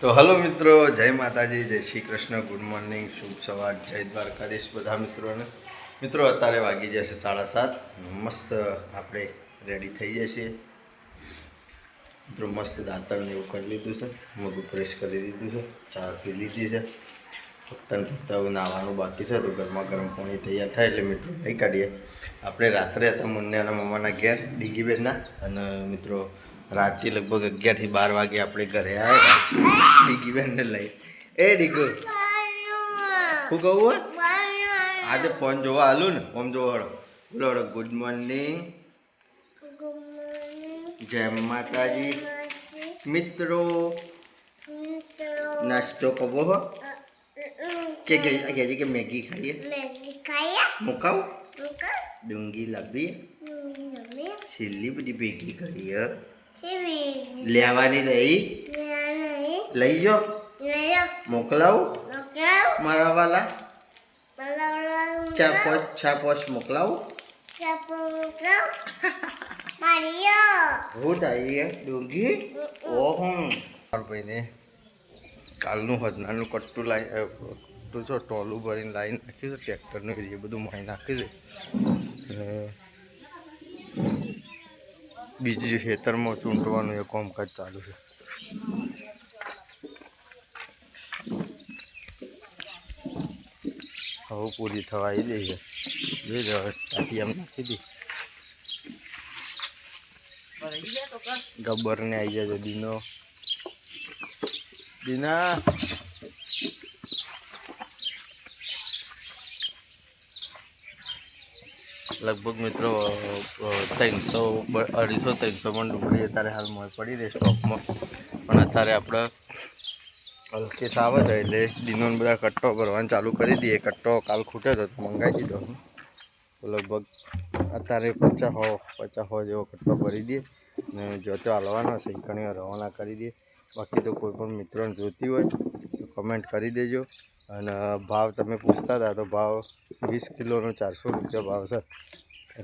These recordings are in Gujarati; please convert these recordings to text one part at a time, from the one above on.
તો હલો મિત્રો, જય માતાજી, જય શ્રી કૃષ્ણ, ગુડ મોર્નિંગ, શુભ સવાર, જય દ્વારકાધીશ બધા મિત્રોને. મિત્રો, અત્યારે વાગી જશે સાડા સાત. મસ્ત આપણે રેડી થઈ જશે મિત્રો, મસ્ત દાંતણ ને એવું કરી લીધું છે. મગું ફ્રેશ કરી દીધું છે. ચા પી લીધી છે. ફક્ત ફક્ત હવે નાહવાનું બાકી છે. તો ગરમા ગરમ પાણી તૈયાર થાય એટલે મિત્રો નહીં કાઢીએ. આપણે રાત્રે હતા મુન્ને અને મમ્માના ઘેર, ડીગીબેનના. અને મિત્રો રાતે લગભગ અગિયારથી બાર વાગે આપણે ઘરે આવ્યા ડીગીબેનને લઈ. એ ડીગુ શું કહું હો? આજે ફોન જોવા હાલું ને ફોન જોવા હળો બોલો હળો ગુડ મોર્નિંગ જય માતાજી. મિત્રો નાસ્તો કરવો હો? કે કે કે કે મેગી ખાઈએ? મુકાવ? ડુંગી લાવીએ. છેલ્લી બધી ભેગી કરીએ. લેવાની લઈ લઈ જાઓ મોકલાવું? મારા વાલા? પોચ ચા પોચ મોકલાવું? હું થાય ડુંગી. ઓહો. ભાઈને કાલનું હજનાનું કટ્ટું લાઈ છો ટોલું ભરીને લાવીને નાખ્યું છે, ટ્રેક્ટરનું એ બધું મારી નાખ્યું છે. બીજી ખેતરમાં ચૂંટવાનું એ કામકાજ ચાલુ છે. હવે પૂરી થવા આવી ગઈ છે. જોઈ હવે ટાંકી આમ નાખી દી. ગબ્બર ને આવી જાય દીનો. દીના. લગભગ મિત્રો ત્રણસો અઢીસો, ત્રણસો પણ ડુંગળી અત્યારે હાલ મોય પડી રહી સ્ટોકમાં. પણ અત્યારે આપણે હલકેસ આવે છે એટલે દિનોન બધા કટ્ટો ભરવાનું ચાલુ કરી દઈએ. કટ્ટો કાલ ખૂટ્યો હતો તો મંગાવી દીધો લગભગ અત્યારે પચાસ હો પચાસ હો જેવો કટ્ટો ભરી દઈએ. અને જો તો હાલવાનો છે, ઘણી રવાના કરી દઈએ. બાકી તો કોઈ પણ મિત્રોને જોતી હોય તો કમેન્ટ કરી દેજો. અને ભાવ તમે પૂછતા હતા તો ભાવ વીસ કિલોનો ચારસો રૂપિયા ભાવ છે.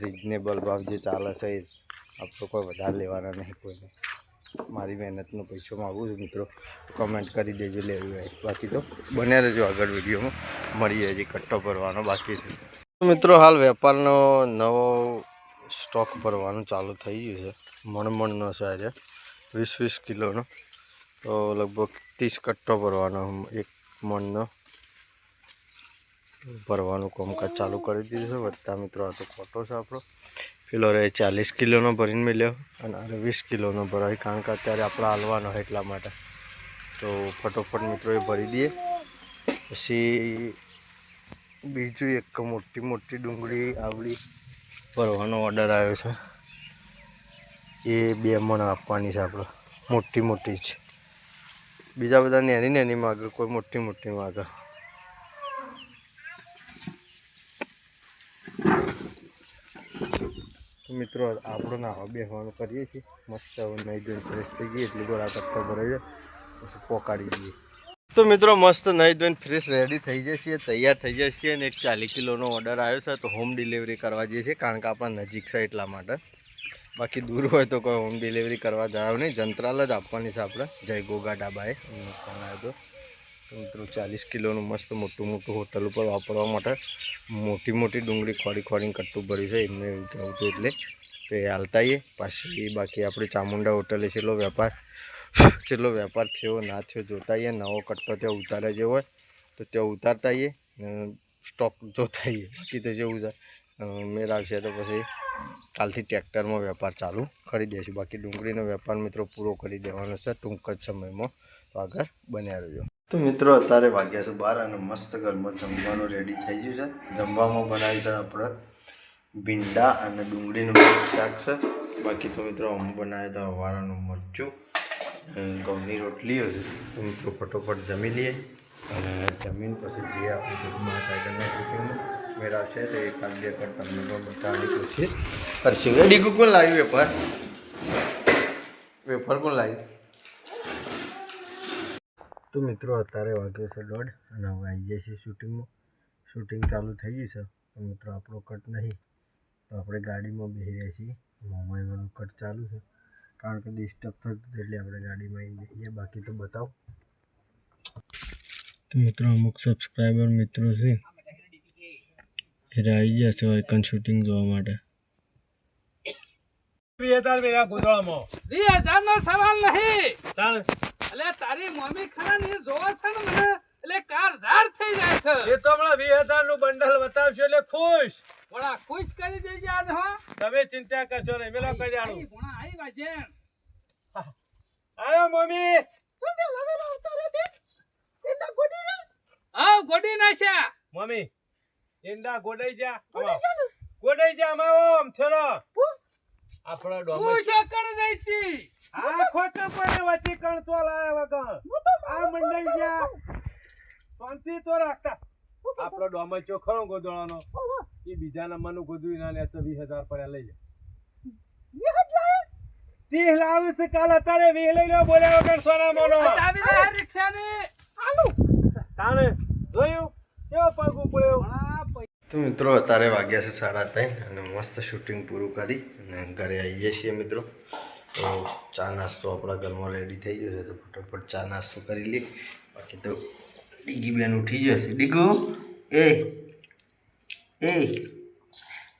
રિઝનેબલ ભાવ જે ચાલે છે એ આપણો કોઈ વધારે લેવાના નહીં કોઈને. મારી મહેનતનો પૈસો માગું છું મિત્રો. કમેન્ટ કરી દેજો લેવું હોય બાકી તો. બને રહેજો આગળ વિડીયોમાં. મળીએ હજી કટ્ટો ભરવાનો બાકી છે. મિત્રો, હાલ વેપારનો નવો સ્ટોક ભરવાનું ચાલુ થઈ ગયું છે. મણમણનો છે આજે. વીસ વીસ કિલોનો. તો લગભગ ત્રીસ કટ્ટો ભરવાનો, એક મણનો. ભરવાનું કામકાજ ચાલુ કરી દીધું છે. વધતા મિત્રો, આ તો ખોટો છે આપણો. પેલો રહે ચાલીસ કિલોનો ભરીને મળ્યો અને અરે વીસ કિલોનો ભરાય. કારણ કે અત્યારે આપણે હાલવાનો હોય એટલા માટે. તો ફટોફટ મિત્રો એ ભરી દઈએ. પછી બીજું એક મોટી મોટી ડુંગળી આવડી ભરવાનો ઓર્ડર આવ્યો છે. એ બે મણ આપવાની છે આપણે મોટી મોટી છે બીજા બધા નેની નેની માગે, કોઈ મોટી મોટી માગે. મિત્રો, આપણો નાવા બેસવાનું કરીએ છીએ. મસ્ત નહીં ધોઈને ફ્રેશ થઈ ગઈ એટલી ગોળા કટ્ટો ભરાઈ જાય, પછી પોકાડી દઈએ. તો મિત્રો, મસ્ત નહીં ધોઈને ફ્રેશ રેડી થઈ જશે તૈયાર થઈ છીએ અને એક ચાલીસ કિલોનો ઓર્ડર આવ્યો છે, તો હોમ ડિલિવરી કરવા જઈએ છીએ, કારણ કે આપણા નજીક છે એટલા માટે. બાકી દૂર હોય તો કોઈ હોમ ડિલિવરી કરવા જાવ નહીં, જંત્રાલ જ આપવાની છે આપણે. જય ગોગા ડાબાએ. આવ્યો હતો મિત્રો, ચાલીસ કિલોનું મસ્ત મોટું મોટું હોટલ ઉપર વાપરવા માટે મોટી મોટી ડુંગળી ખોડી ખોડીને કટ્ટું ભર્યું છે, એમને એવું કહેવું હતું એટલે. તો એ હાલતા પાછી બાકી આપણે ચામુંડા હોટલે છેલ્લો વેપાર છેલ્લો વેપાર થયો, ના થયો જોતા આવીએ નવો કટ્ટો ત્યાં ઉતારે જેવો હોય, તો ત્યાં ઉતારતા આવીએ સ્ટોક જોતા આવીએ બાકી તો જેવું છે. મેળ આવશે તો પછી કાલથી ટ્રેક્ટરમાં વેપાર ચાલુ કરી દઈશું. બાકી ડુંગળીનો વેપાર મિત્રો પૂરો કરી દેવાનો છે, ટૂંક જ સમયમાં. તો આગળ બન્યા રહેજો. તો મિત્રો, અત્યારે વાગ્યા છે બાર અને મસ્ત ઘરમાં જમવાનું રેડી થઈ ગયું છે. જમવામાં બનાવ્યું છે આપણે ભીંડા અને ડુંગળીનું શાક છે. બાકી તો મિત્રો, અમે બનાવ્યા હતા વારાનું મરચું ઘઉંની રોટલી હતી તો મિત્રો, ફટોફટ જમી લઈએ અને જમીન પછી જે આપણે જમવા ટાઈગરના શૂટિંગમાં મેળા છે તો એક આધ બે કર તમને પણ બતાવવાની કોશિશ કરશું. ડીકુ કોણ લાવ્યું વેફર? વેફર કોણ લાવ્યું? તો મિત્રો અત્યારે વાગ્યો છે દોઢ અને હવે આવી જાય છે શૂટિંગમાં. શૂટિંગ ચાલુ થઈ ગયું છે તો મિત્રો આપણો કટ નહીં. તો આપણે ગાડીમાં બેસી રહ્યા છીએ. મોમાઈવાનું કટ ચાલુ છે કારણ કે ડિસ્ટર્બ થતું એટલે આપણે ગાડીમાં આવીને બેસીએ બાકી તો બતાવો. તો મિત્રો અમુક સબસ્ક્રાઈબર મિત્રો છે એ આવી ગયા છે આઇકન શૂટિંગ જોવા માટે. બે હજાર ભેગા ગોધરામાં. બે હજાર નો સવાલ નહીં. એટલે તારી મમ્મી ખરા ને એ જોવો છે ને મને એટલે કાર ધાર થઈ જાય છે. એ તો હમણાં વીસ હજારનું બંડલ બતાવશો એટલે ખુશ. ભણા ખુશ કરી દેજે આજ હો. તમે ચિંતા કરશો નહીં મેલો કહી આઈ દેવાનું. ભણા આઈ વાજેણ આયો મમ્મી. હા ગોડી નાખ્યા. મમ્મી ઈંડા ગોડાઈ જા. ગોડાઈ જા આવો, આમ થેલો આપણો ડોમ શું કરી દઈતી આ ખોટું પણ વચ્ચે કણતો લાયા વગર. આ મંડાઈ જા શાંતિ તો રાખતા. આપણો ડોમર ચોખણો ગોદળાનો એ બીજા નંબરનું ગોદવી ના લે તો વીસ હજાર પડ્યા લઈ જાય ત્રીસ લાવે છે કાલ અત્યારે વીસ લઈ લો બોલ્યા વગર સોના મોનો રિક્ષા ની તાણે જોયું? કેવો પગ ઉપડ્યો? તો મિત્રો અત્યારે વાગ્યા છે સાડા ત્રણ અને મસ્ત શૂટિંગ પૂરું કરી અને ઘરે આવી જઈએ છીએ મિત્રો. તો ચા નાસ્તો આપણા ઘરમાં રેડી થઈ છે, તો ફટાફટ ચા નાસ્તો કરી લઈએ. બાકી તો ડીગી બેન ઉઠી જશે ડીગુ, એ એ.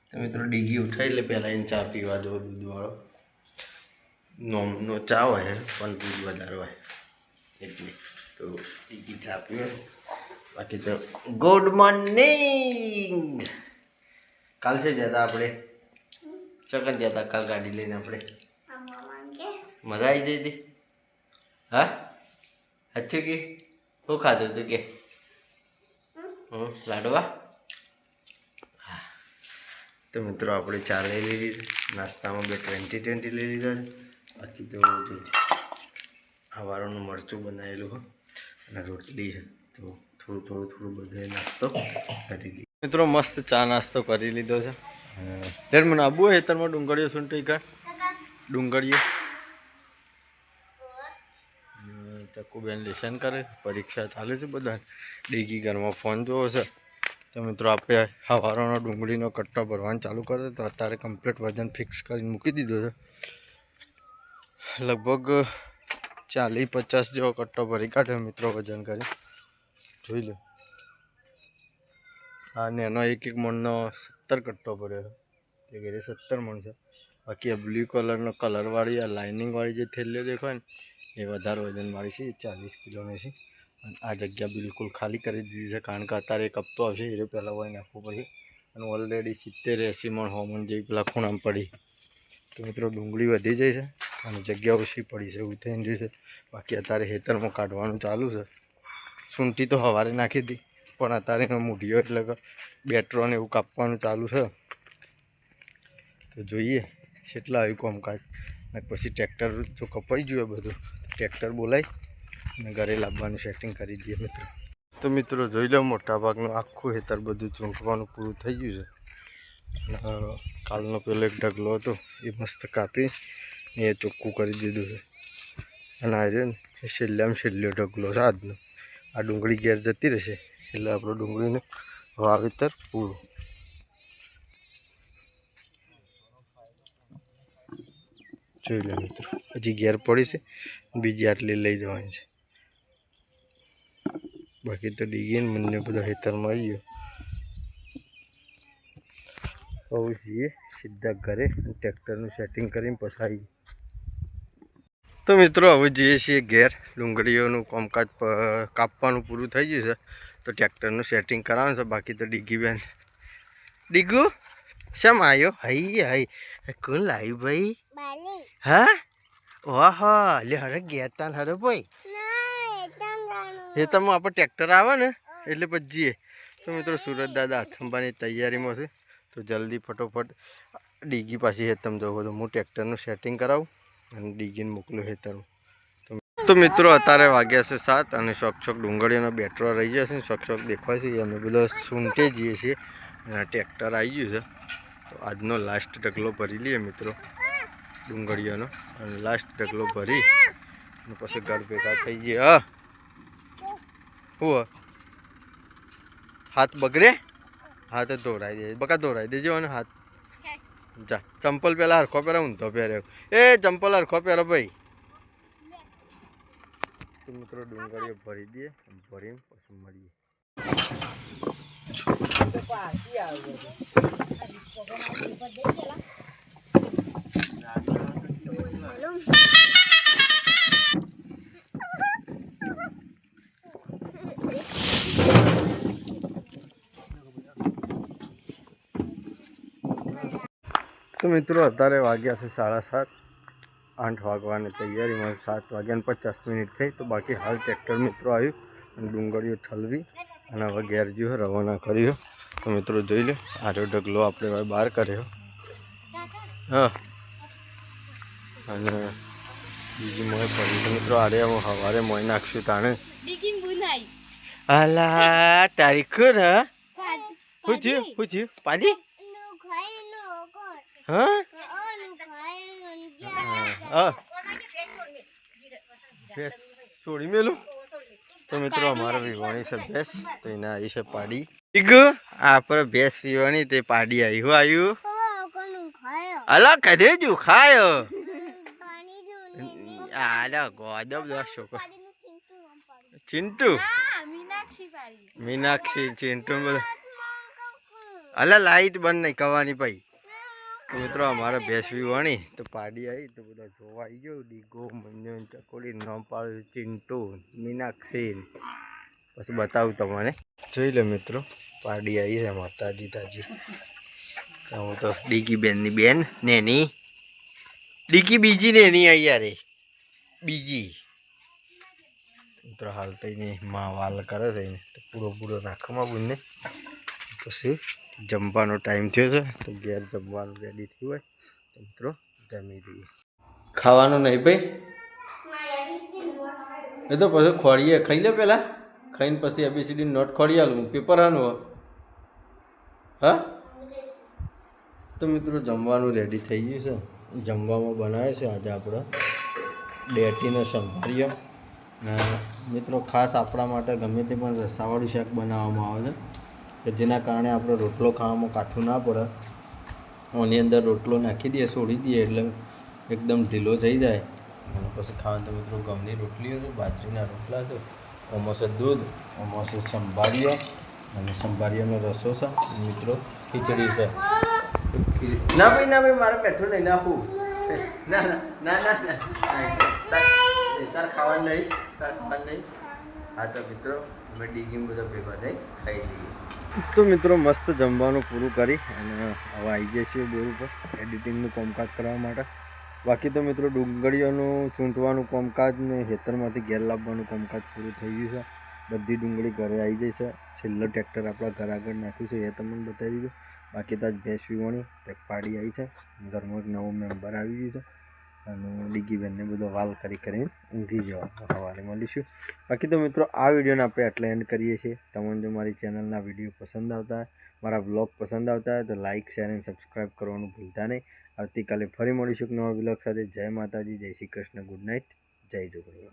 તો મિત્રો ડીગી ઉઠાવી એટલે પહેલાં એને ચા પીવા જો દૂધવાળો નોમનો ચા હોય, પણ દૂધ વધારે હોય. એટલે તો ડીગી ચા પીવે. બાકી તો ગુડ મોર્નિંગ કાલ છે જતા આપણે? ચકન જતા કાલ ગાડી લઈને આપણે? મજા આવી જઈ હતી હા? હથ્યું કે? શું ખાધું તું કે? હમ લાડવા? હા. તો મિત્રો આપણે ચા લઈ લીધી. નાસ્તામાં બે ટ્વેન્ટી ટ્વેન્ટી લઈ લીધા છે. બાકી તો જો આ વારોનું મરચું બનાવેલું હોય અને રોટલી છે. તો થોડું થોડું થોડું બધું નાસ્તો કરી લીધો. મિત્રો મસ્ત ચા નાસ્તો કરી લીધો છે. લેટ મને આબુ હેતરમાં ડુંગળીઓ સુંટી કાઢ. ડુંગળીઓ. ટકુબેન લેસન કરે, પરીક્ષા ચાલે છે બધા ડીગી ઘરમાં ફોન જોવો છે. તો મિત્રો, આપણે હવારોનો ડુંગળીનો કટ્ટો ભરવાનું ચાલુ કરે તો અત્યારે કમ્પ્લીટ વજન ફિક્સ કરીને મૂકી દીધો છે. લગભગ ચાલીસ પચાસ જેવો કટ્ટો ભરી કાઢ્યો મિત્રો વજન કરી. જોઈ લો. હા ને એનો એક એક મણનો સત્તર કટ્ટો ભર્યો એ ઘરે સત્તર મણ છે. બાકી આ બ્લુ કલરનો કલરવાળી આ લાઇનિંગવાળી જે થેલીઓ દેખાય ને એ વધારે વજન મારી છે, ચાલીસ કિલોની છે. અને આ જગ્યા બિલકુલ ખાલી કરી દીધી છે, કારણ કે અત્યારે એક હપ્તો આવશે, એ પહેલાં હોય નાખવું પડશે. અને ઓલરેડી સિત્તેર એંસી મણ હોમન જેવી પેલા ખૂણામાં પડી. તો મિત્રો ડુંગળી વધી જાય છે, અને જગ્યા ઓછી પડી છે, એવું રહ્યું છે. બાકી અત્યારે ખેતરમાં કાઢવાનું ચાલુ છે. સૂંઠી તો સવારે નાખી હતી, પણ અત્યારે એનો મૂઢિયો એટલે કે બેટરો ને એવું કાપવાનું ચાલુ છે. તો જોઈએ કેટલા આવ્યું કામકાજ. અને પછી ટ્રેક્ટર જો કપાઈ ગયું બધું. ટ્રેક્ટર બોલાવી અને ઘરે લાવવાનું સેટિંગ કરી દઈએ મિત્રો. તો મિત્રો જોઈ લો મોટાભાગનું આખું હેતર બધું ચૂંટવાનું પૂરું થઈ ગયું છે. અને કાલનો પેલો એક ઢગલો હતો, એ મસ્ત કાપી ને એ ચોખ્ખું કરી દીધું છે. અને આ રહ્યો ને છેલ્લામાં છેલ્લો ઢગલો છે આજનો. આ ડુંગળી ઘેર જતી રહેશે, એટલે આપણું ડુંગળીને વાવેતર પૂરું. જોઈ લો મિત્રો, હજી ઘેર પડી છે. બીજી આટલી લઈ જવાની છે. બાકી તો ડીગીને મને બધો હેતરમાં આવી ગયો હવે જઈએ સીધા ઘરે ટ્રેક્ટરનું સેટિંગ કરીને પછી તો મિત્રો હવે જઈએ છીએ ઘેર. ડુંગળીઓનું કામકાજ કાપવાનું પૂરું થઈ ગયું છે. તો ટ્રેક્ટરનું સેટિંગ કરાવવાનું છે. બાકી તો ડીગી બેન ડીગુ શેમ આવ્યો હઈ હઈ કોણ લાવ્યું ભાઈ? હા? ઓહો લે હરે ગેતા હરે ભાઈ. એ તમે આપણે ટ્રેક્ટર આવે ને એટલે પછી તો મિત્રો સુરત દાદા થંભાની તૈયારીમાં છે. તો જલ્દી ફટોફટ ડીગી પાછી હેતમ જવું તો હું ટ્રેક્ટરનું સેટિંગ કરાવું અને ડીગીને મોકલું હેતરું. તો મિત્રો અત્યારે વાગ્યા છે સાત અને શોખ શોખ ડુંગળીનો બેટરો રહી જશે છે શોખ શોખ દેખાય છે. અમે બધો સૂંટે જઈએ છીએ અને ટ્રેક્ટર આવી ગયું છે. તો આજનો લાસ્ટ ઢગલો ભરી લઈએ મિત્રો. ડુંગળીઓનો. અને લાસ્ટ ઢગલો ભરી. અને પછી ઘર ભેગા થઈ ગયા. હા. હાથ બગડે? હાથ જ ધોરાઈ દે. બકા ધોરાઈ દેજો અને હાથ. જા. ચંપલ પહેલાં હરખો પહેરો હું તો પહેર્યો. એ ચંપલ હરખો પહેરો ભાઈ. મિત્રો ડુંગળીઓ ભરી દઈએ ભરીને પછી મળીએ. તો મિત્રો અત્યારે વાગ્યા છે સાડા સાત. આઠ વાગવાની તૈયારીમાં સાત વાગ્યાને પચાસ મિનિટ થઈ તો બાકી હાલ ટ્રેક્ટર મિત્રો આવ્યું અને ડુંગળીઓ ઠલવી અને હવે ઘેર જ્યો રવાના કર્યો. તો મિત્રો જોઈ લો આરો ઢગલો આપણે હવે બહાર કર્યો. હા. અને બીજી મોય પડી મિત્રો આરે હું સવારે મોય નાખશું તાણે. હાલા બુનાઈ. અલા તારીખ પૂછ્યું થયું? પાડી? હા? છોડી મેલું? તો મિત્રો અમારે વિવાણી છે ભેંસ તો એના આવી છે પાડી. ઈગ આ પર ભેંસ પીવાની તે પાડી આવી હું આવ્યું અલા કરે જુ ખાયો. આલા ગોદમ દસ છોકરો. ચિંટુ? મીનાક્ષી ચિંટુ અલા લાઈટ બંધ નહીં કવાની ભાઈ મિત્રો, અમારે ભેંસવી વણી, તો પાડી આવી તો બધા જોવા આવી ગયો. ડીગો મંજન ચકોડી નોંપાળ, ચિંટુ, મીનાક્ષી. પછી બતાવું તમને. જોઈ લો મિત્રો, પાડી આવી છે માતાજી તાજી. હું તો ડીકી બેનની બેન, નેની. ડીકી બીજી નેની અહીંયા રે બીજી. મિત્રો, હાલ એને માં વાલ કરે તો પૂરો પૂરો નાખવામાં બુનને. પછી જમવાનો ટાઈમ થયો છે, તો ઘેર જમવાનું રેડી થયું હોય, તો મિત્રો જમી લઈએ. ખાવાનું નહીં ભાઈ? એ તો પછી ખોળીએ, ખાઈ લે પહેલાં ખાઈને પછી એબીસીડી નોટ ખોળી આલું પેપર આનું હા? તો મિત્રો જમવાનું રેડી થઈ ગયું છે. જમવામાં બનાવે છે આજે આપણે ડેટીનો સંભાળ્યો મિત્રો ખાસ આપણા માટે ગમે તે પણ રસાવાળું શાક બનાવવામાં આવે છે. કે જેના કારણે આપણે રોટલો ખાવામાં કાઠું ના પડે. આની અંદર રોટલો નાખી દઈએ છોડી દઈએ એટલે એકદમ ઢીલો થઈ જાય. અને પછી ખાવાનું તો મિત્રો ગમની રોટલીઓ છે, બાજરીના રોટલા છે આમાં દૂધ આમાં સંભાળ્યો અને સંભારીઓનો રસો છે. મિત્રો, ખીચડી છે. ના ભાઈ ના ભાઈ, મારે પેટ્રોલ નહીં નાખું ના ના ના ના તાર ખાવાનું નહીં, તાર ખાવાનું નહીં. હા તો મિત્રો, અમે ડીગીમ બધા ભેગા થઈ, ખાઈ લઈએ. તો મિત્રો મસ્ત જમવાનું પૂરું કરી અને હવે આવી ગયા છીએ બોર ઉપર એડિટિંગનું કામકાજ કરવા માટે. બાકી તો મિત્રો ડુંગળીઓનું ચૂંટવાનું કામકાજ ને ખેતરમાંથી ઘેર લાવવાનું કામકાજ પૂરું થઈ ગયું છે. બધી ડુંગળી ઘરે આવી જાય છે. છેલ્લો ટ્રેક્ટર આપણા ઘર આગળ નાખ્યું છે એ તમને બતાવી દીધું. બાકી તો આજ ભેંસ વીવણી તે પાડી આવી છે. ઘરમાં એક નવો મેમ્બર આવી ગયું છે. અને ડીગી બેનને બધો વાલ કરી કરીને ઊંઘી જવા સવારે મળીશું. બાકી તો મિત્રો, આ વિડીયોને આપણે એટલે એન્ડ કરીએ છીએ. તમને જો મારી ચેનલના વીડિયો પસંદ આવતા હોય, મારા બ્લોગ પસંદ આવતા હોય, તો લાઇક શેર અને સબસ્ક્રાઈબ કરવાનું ભૂલતા નહીં. આવતીકાલે ફરી મળીશું નવા બ્લોગ સાથે. જય માતાજી, જય શ્રી કૃષ્ણ. ગુડ નાઇટ જય જોગણી